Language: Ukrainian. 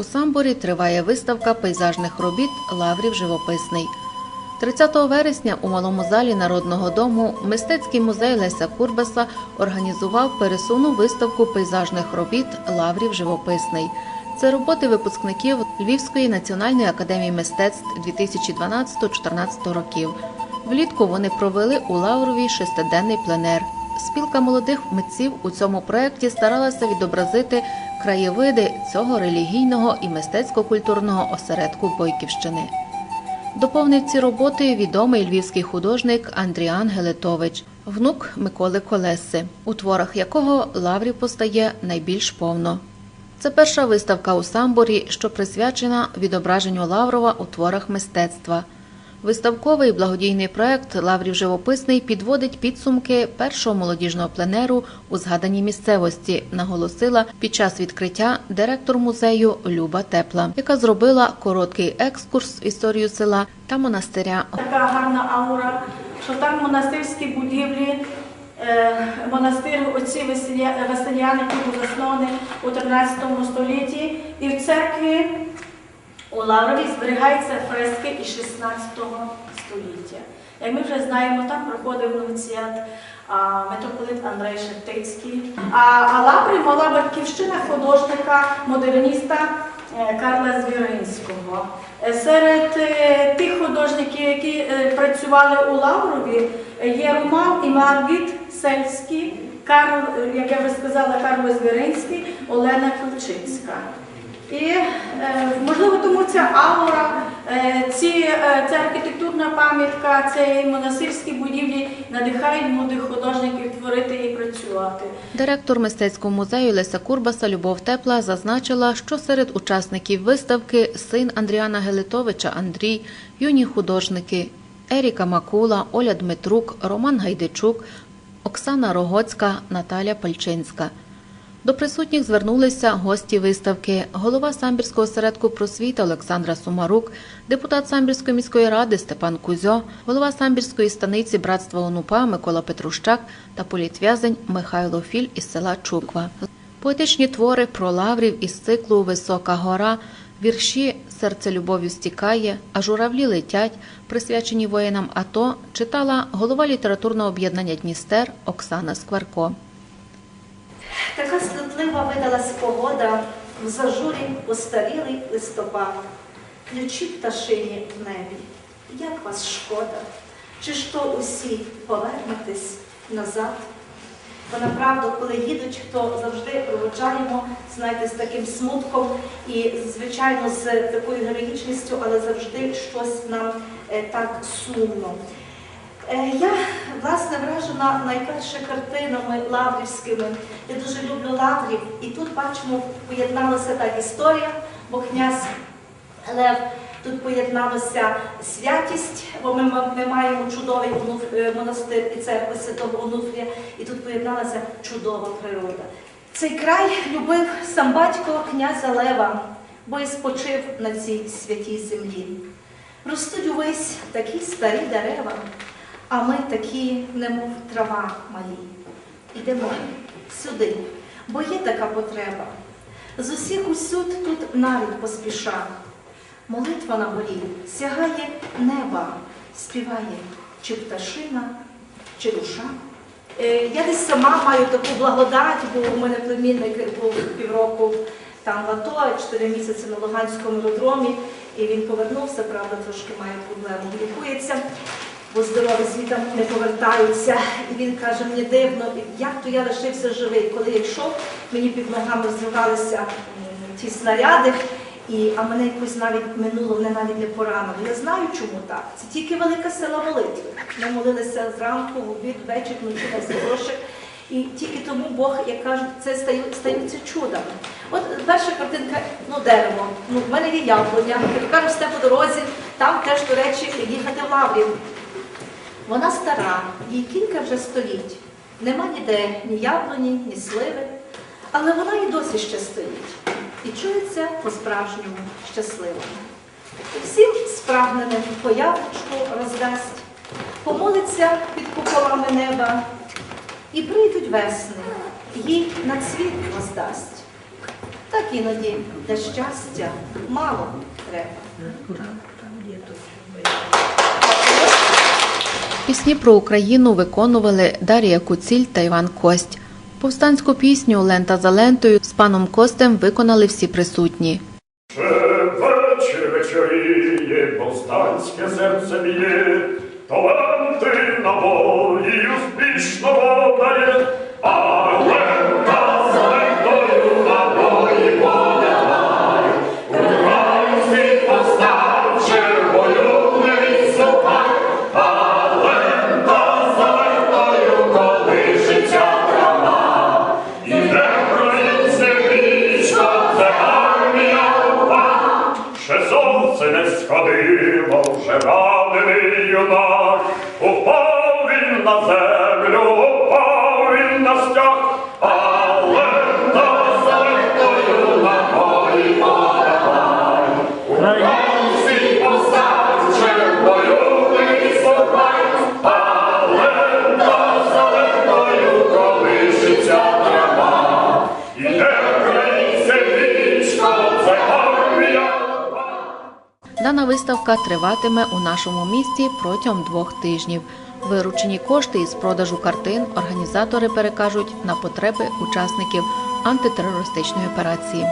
У Самборі триває виставка пейзажних робіт Лаврів живописний. 30 вересня у малому залі Народного дому мистецький музей Леся Курбаса організував пересувну виставку пейзажних робіт Лаврів живописний. Це роботи випускників Львівської національної академії мистецтв 2012-14 років. Влітку вони провели у Лаврові шестиденний пленер. Спілка молодих митців у цьому проєкті старалася відобразити краєвиди цього релігійного і мистецько-культурного осередку Бойківщини. Доповнив ці роботи відомий львівський художник Андріан Гелетович, внук Миколи Колеси, у творах якого Лаврів постає найбільш повно. Це перша виставка у Самборі, що присвячена відображенню Лаврова у творах мистецтва. Виставковий благодійний проект Лаврів живописний підводить підсумки першого молодіжного пленеру у згаданій місцевості, наголосила під час відкриття директор музею Люба Тепла, яка зробила короткий екскурс в історію села та монастиря. Така гарна аура, що там монастирські будівлі, е, монастир отці Василяни, який був заснований у 13 столітті, і в церкві у Лаврові зберігаються фрески із 16 століття. Як ми вже знаємо, там проходив новіціат митрополит Андрей Шептицький. А, Лаврі мала батьківщина художника, модерніста е, Карла Звіринського. Е, Серед е, тих художників, які працювали у Лаврові, є Роман і Маргіт Сельський, Карл, як я вже сказала, Карло Звіринський, Олена Ключицька. І е, можливо тому ця аура, е, ці, е, ця архітектурна пам'ятка, ці монастирські будівлі надихають молодих художників творити і працювати. Директор мистецького музею Леся Курбаса Любов Тепла зазначила, що серед учасників виставки син Андріана Гелитовича Андрій, юні художники Еріка Макула, Оля Дмитрук, Роман Гайдичук, Оксана Рогоцька, Наталя Пальчинська. До присутніх звернулися гості виставки, голова самбірського осередку просвіти Олександра Сумарук, депутат самбірської міської ради Степан Кузьо, голова самбірської станиці братства Онупа Микола Петрущак та політв'язень Михайло Філь із села Чуква. Поетичні твори про лаврів із циклу Висока гора, вірші Серце любов'ю стікає, а журавлі летять, присвячені воїнам АТО, читала голова літературного об'єднання Дністер Оксана Скварко. Така скрутлива видалась погода, в зажурі постарілий листопад, ключі пташині в небі. Як вас шкода, чи ж то усі повернетесь назад? Бо направду, коли їдуть, то завжди проводжаємо, знаєте, з таким смутком і, звичайно, з такою героїчністю, але завжди щось нам е, так сумно. Е, Я власне вражена найперше картинами лаврівськими. Я дуже люблю лаврів, і тут бачимо, поєдналася так історія, бо князь Лев. Тут поєдналася святість, бо ми, ми маємо чудовий е, монастир і церкву Святого Онуфрія, і тут поєдналася чудова природа. Цей край любив сам батько князя Лева, бо і спочив на цій святій землі. Ростуть увесь такі старі дерева, а ми такі, немов трава малі. Ідемо сюди, бо є така потреба. З усіх усюд тут навіть поспіша. Молитва на горі сягає неба, співає чи пташина, чи душа. Е, Я десь сама маю таку благодать, бо у мене племінник був півроку там в АТО, чотири місяці на Луганському аеродромі, і він повернувся, правда, трошки має проблему, лікується, бо здорові звітом не повертаються. І він каже, мені дивно, як то я лишився живий. Коли я йшов, мені під ногами зривалися ті снаряди. І, а мене якось навіть минуло, мене навіть не поранило. Я знаю, чому так. Це тільки велика сила молитви. Ми молилися зранку, в обід, ввечері, вночі на запрошок. І тільки тому Бог, як кажуть, це стаються чудами. От перша картинка, ну дерево. Ну, в мене є яблуня. Як кажуть, сте по дорозі, там теж, до речі, їхати в Лаврів. Вона стара, їй кілька вже століть. Нема ніде ні яблуні, ні сливи, але вона і досі ще стоїть. І чується по-справжньому щасливо. Всім спрагненим по яблучку роздасть, помолиться під куполами неба, і прийдуть весни, їй на цвіт воздасть. Так іноді для щастя мало треба. Пісні про Україну виконували Дарія Куціль та Іван Кость. Повстанську пісню Лента за лентою з паном Костем виконали всі присутні. Ще вечір вечоріє, таланти набої успішно водає, а сходило, вже ранений юнак, упав він на землю, упав він на стяг, Дана виставка триватиме у нашому місті протягом двох тижнів. Виручені кошти із продажу картин організатори перекажуть на потреби учасників антитерористичної операції.